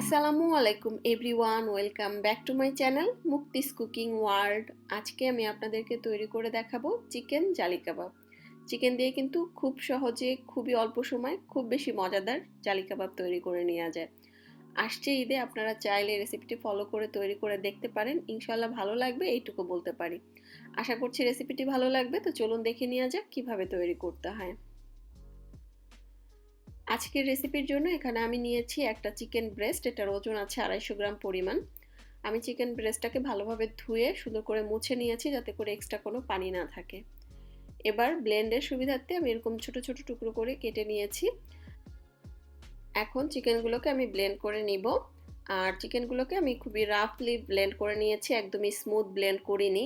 আসসালামু আলাইকুম everyone welcome back to my channel মুক্তিস cooking world আজকে আমি আপনাদেরকে তৈরি করে দেখাবো চিকেন জালি কাবাব। চিকেন দিয়ে কিন্তু খুব সহজে, খুবই অল্প সময়, খুব বেশি মজাদার জালি কাবাব তৈরি করে নেওয়া যায়। আসছে ঈদে, আপনারা চাইলে রেসিপিটি ফলো করে তৈরি করে দেখতে পারেন ইনশাল্লাহ ভালো লাগবে, এইটুকু বলতে পারি। আশা করছি রেসিপিটি ভালো লাগবে, তো চলুন দেখে নেওয়া যাক কীভাবে তৈরি করতে হয়। আজকের রেসিপির জন্য এখানে আমি নিয়েছি একটা চিকেন ব্রেস্ট এটার ওজন আছে আড়াইশো গ্রাম পরিমাণ। আমি চিকেন ব্রেস্টটাকে ভালোভাবে ধুয়ে সুন্দর করে মুছে নিয়েছি যাতে করে এক্সট্রা কোনো পানি না থাকে। এবার ব্লেন্ডের সুবিধার্থে আমি এরকম ছোট ছোট টুকরো করে কেটে নিয়েছি। এখন চিকেনগুলোকে আমি ব্লেন্ড করে নিব। আর চিকেনগুলোকে আমি খুবই রাফলি ব্লেন্ড করে নিয়েছি, একদমই স্মুথ ব্লেন্ড করিনি।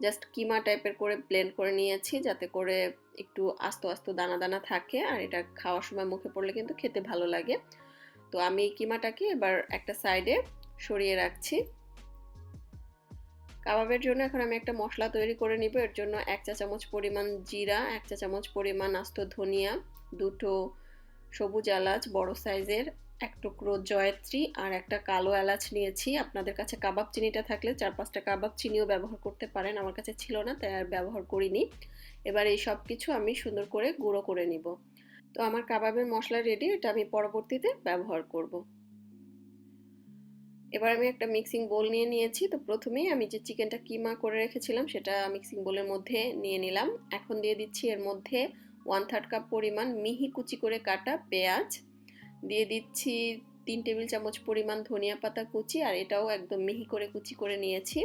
জাস্ট কিমা টাইপের করে ব্লেন্ড করে নিয়েছি যাতে করে একটু আস্ত আস্ত দানা দানা থাকে আর এটা খাওয়ার সময় মুখে পড়লে কিন্তু খেতে ভালো লাগে। তো আমি কিমাটাকে এবার একটা সাইডে সরিয়ে রাখছি। কাবাবের জন্য এখন আমি একটা মশলা তৈরি করে নিব। এর জন্য এক চা চামচ পরিমাণ জিরা, এক চা চামচ পরিমাণ আস্ত ধনিয়া, দুটো সবুজ এলাচ বড় সাইজের এক টুকরো জয়ত্রী আর একটা কালো এলাচ নিয়েছি। আপনাদের কাছে কাবাব চিনিটা থাকলে চার পাঁচটা কাবাব চিনিও ব্যবহার করতে পারেন। আমার কাছে ছিল না, তাই আর ব্যবহার করিনি। এবার এই সব কিছু আমি সুন্দর করে গুঁড়ো করে নিব। তো আমার কাবাবের মশলা রেডি এটা আমি পরবর্তীতে ব্যবহার করব। এবার আমি একটা মিক্সিং বোল নিয়ে নিয়েছি। তো প্রথমেই আমি যে চিকেনটা কিমা করে রেখেছিলাম, সেটা মিক্সিং বোলের মধ্যে নিয়ে নিলাম। এখন দিয়ে দিচ্ছি এর মধ্যে ওয়ান থার্ড কাপ পরিমাণ মিহি কুচি করে কাটা পেঁয়াজ। দিয়ে দিচ্ছি তিন টেবিল চামচ পরিমাণ ধনিয়া পাতা কুচি, আর এটাও একদম মিহি করে কুচি করে নিয়েছি।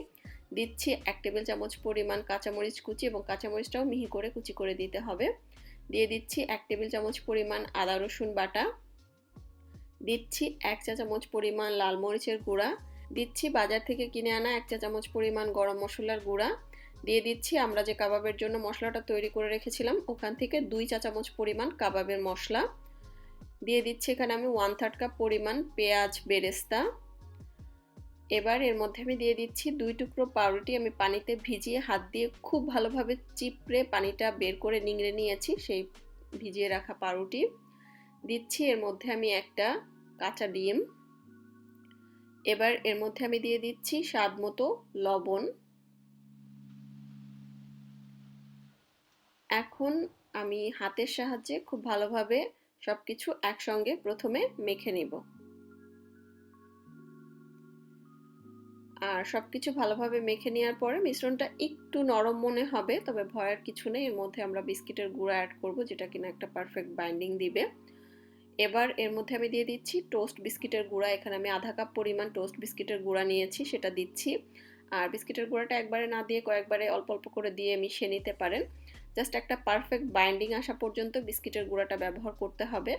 দিচ্ছি এক টেবিল চামচ পরিমাণ কাঁচামরিচ কুচি এবং কাঁচামরিচটাও মিহি করে কুচি করে দিতে হবে। দিয়ে দিচ্ছি এক টেবিল চামচ পরিমাণ আদা রসুন বাটা। দিচ্ছি এক চা চামচ পরিমাণ লাল মরিচের গুঁড়া। দিচ্ছি বাজার থেকে কিনে আনা এক চা চামচ পরিমাণ গরম মশলার গুঁড়া। দিয়ে দিচ্ছি আমরা যে কাবাবের জন্য মশলাটা তৈরি করে রেখেছিলাম, ওখান থেকে দুই চা চামচ পরিমাণ কাবাবের মশলা। দিয়ে দিচ্ছি এখানে আমি ওয়ান থার্ড কাপ পরিমাণ পেঁয়াজ, বেরেস্তা। এবার এর মধ্যে আমি দিয়ে দিচ্ছি দুই টুকরো পাউরুটি। আমি পানিতে ভিজিয়ে হাত দিয়ে খুব ভালোভাবে চিপড়ে পানিটা বের করে নিংড়ে নিয়েছি সেই ভিজিয়ে রাখা পাউরুটি। দিচ্ছি এর মধ্যে আমি একটা কাঁচা ডিম। এবার এর মধ্যে আমি দিয়ে দিচ্ছি স্বাদ মতো লবণ। এখন আমি হাতের সাহায্যে খুব ভালোভাবে সব কিছু একসঙ্গে প্রথমে মেখে নিব। আর সব কিছু ভালোভাবে মেখে নেওয়ার পরে মিশ্রণটা একটু নরম মনে হবে, তবে ভয়ের কিছু নেই। এর মধ্যে আমরা বিস্কিটের গুঁড়া অ্যাড করব, যেটা কিনা একটা পারফেক্ট বাইন্ডিং দিবে। এবার এর মধ্যে আমি দিয়ে দিচ্ছি টোস্ট বিস্কিটের গুঁড়া। এখানে আমি আধা কাপ পরিমাণ টোস্ট বিস্কিটের গুঁড়া নিয়েছি, সেটা দিচ্ছি। আর বিস্কিটের গুঁড়াটা একবারে না দিয়ে কয়েকবারে অল্প অল্প করে দিয়ে মিশিয়ে নিতে পারেন। জাস্ট একটা পারফেক্ট বাইন্ডিং আসা পর্যন্ত বিস্কিটের গুঁড়াটা ব্যবহার করতে হবে।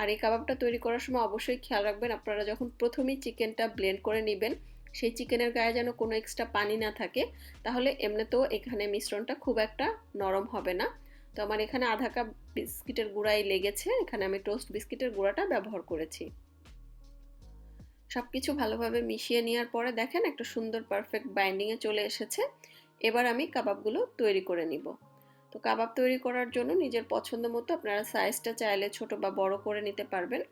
আর এই কাবাবটা তৈরি করার সময় অবশ্যই খেয়াল রাখবেন, আপনারা যখন প্রথমেই চিকেনটা ব্লেন্ড করে নেবেন, সেই চিকেনের গায়ে যেন কোনো এক্সট্রা পানি না থাকে, তাহলে এমনিতেও এখানে মিশ্রণটা খুব একটা নরম হবে না। তো আমার এখানে আধা কাপ বিস্কিটের গুঁড়াই লেগেছে, এখানে আমি টোস্ট বিস্কিটের গুঁড়াটা ব্যবহার করেছি। সব কিছু ভালোভাবে মিশিয়ে নেওয়ার পরে দেখেন একটা সুন্দর পারফেক্ট বাইন্ডিংয়ে চলে এসেছে। এবার আমি কাবাবগুলো তৈরি করে নিব। তো কাবাব তৈরি করার জন্য নিজের পছন্দ মতো আপনারা সাইজটা চাইলে ছোট বা বড় করে নিতে পারবেন।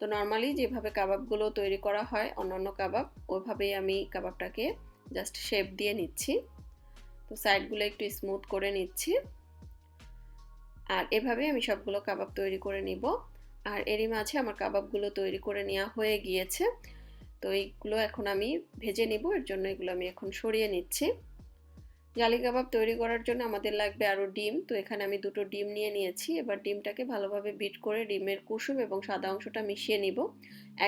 তো নর্মালি যেভাবে কাবাবগুলো তৈরি করা হয়, অন্যান্য কাবাব, ওইভাবেই আমি কাবাবটাকে জাস্ট শেপ দিয়ে নিচ্ছি। তো সাইডগুলো একটু স্মুথ করে নিচ্ছি। আর এভাবে আমি সবগুলো কাবাব তৈরি করে নিব। আর এরই মাঝে আমার কাবাবগুলো তৈরি করে নেওয়া হয়ে গিয়েছে। তো এইগুলো এখন আমি ভেজে নিব, এর জন্য এগুলো আমি এখন সরিয়ে নিচ্ছি। জালি কাবাব তৈরি করার জন্য আমাদের লাগবে আরও ডিম। তো এখানে আমি দুটো ডিম নিয়ে নিয়েছি। এবার ডিমটাকে ভালোভাবে বিট করে ডিমের কুসুম এবং সাদা অংশটা মিশিয়ে নিব।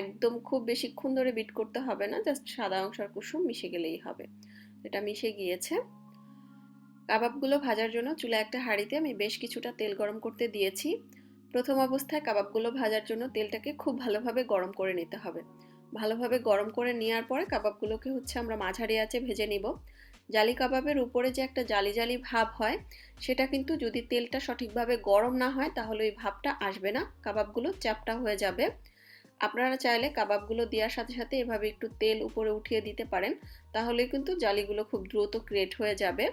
একদম খুব বেশিক্ষণ ধরে বিট করতে হবে না, জাস্ট সাদা অংশ আর কুসুম মিশে গেলেই হবে। এটা মিশে গিয়েছে। কাবাবগুলো ভাজার জন্য চুলা একটা হাঁড়িতে আমি বেশ কিছুটা তেল গরম করতে দিয়েছি। প্রথম অবস্থায় কাবাবগুলো ভাজার জন্য তেলটাকে খুব ভালোভাবে গরম করে নিতে হবে। ভালোভাবে গরম করে নেওয়ার পরে কাবাবগুলোকে হচ্ছে আমরা মাঝারি আছে ভেজে নিব। জালি কাবাবের উপরে যে একটা জালি জালি ভাব হয়, সেটা কিন্তু যদি তেলটা সঠিকভাবে গরম না হয়, তাহলে ওই ভাবটা আসবে না। কাবাবগুলো চ্যাপটা হয়ে যাবে। আপনারা চাইলে কাবাবগুলো দেওয়ার সাথে সাথে এভাবে একটু তেল উপরে উঠিয়ে দিতে পারেন, তাহলে কিন্তু জালিগুলো খুব দ্রুত ক্রিয়েট হয়ে যাবে।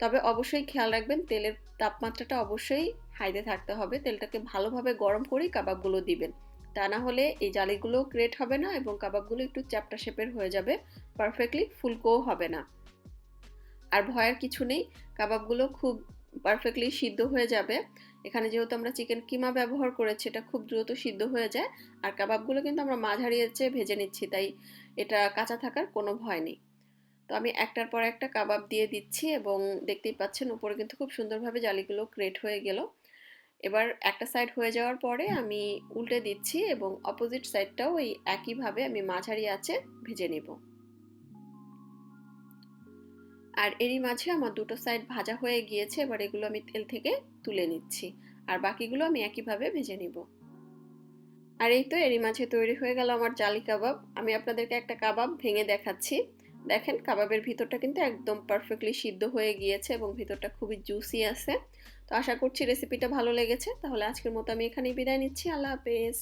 তবে অবশ্যই খেয়াল রাখবেন, তেলের তাপমাত্রাটা অবশ্যই হাইতে থাকতে হবে। তেলটাকে ভালোভাবে গরম করেই কাবাবগুলো দিবেন। তা না হলে এই জালিগুলো ক্রিয়েট হবে না এবং কাবাবগুলো একটু চ্যাপটা শেপের হয়ে যাবে। পারফেক্টলি ফুলকোও হবে না। আর ভয়ের কিছু নেই। কাবাবগুলো খুব পারফেক্টলি সিদ্ধ হয়ে যাবে। এখানে যেহেতু আমরা চিকেন কিমা ব্যবহার করেছি, এটা খুব দ্রুত সিদ্ধ হয়ে যায়। আর কাবাবগুলো কিন্তু আমরা মাঝারি চেয়ে ভেজে নিচ্ছি, তাই এটা কাঁচা থাকার কোনো ভয় নেই। তো আমি একটার পর একটা কাবাব দিয়ে দিচ্ছি এবং দেখতেই পাচ্ছেন উপরে কিন্তু খুব সুন্দরভাবে জালিগুলো ক্রেট হয়ে গেল। এবার একটা সাইড হয়ে যাওয়ার পরে আমি উল্টে দিচ্ছি এবং অপোজিট সাইডটাও ওই একইভাবে আমি মাঝারি আছে ভেজে নেব। আর এরই মাঝে আমার দুটো সাইড ভাজা হয়ে গিয়েছে, এবার এগুলো আমি তেল থেকে তুলে নিচ্ছি। আর বাকিগুলো আমি একইভাবে ভেজে নিব। আর এই তো এরই মাঝে তৈরি হয়ে গেল আমার জালি কাবাব। আমি আপনাদেরকে একটা কাবাব ভেঙে দেখাচ্ছি। দেখেন, কাবাবের ভিতরটা কিন্তু একদম পারফেক্টলি সিদ্ধ হয়ে গিয়েছে এবং ভিতরটা খুবই জুসি আছে। তো আশা করছি রেসিপিটা ভালো লেগেছে। তাহলে আজকের মতো আমি এখানেই বিদায় নিচ্ছি। আল্লাহ হাফেজ।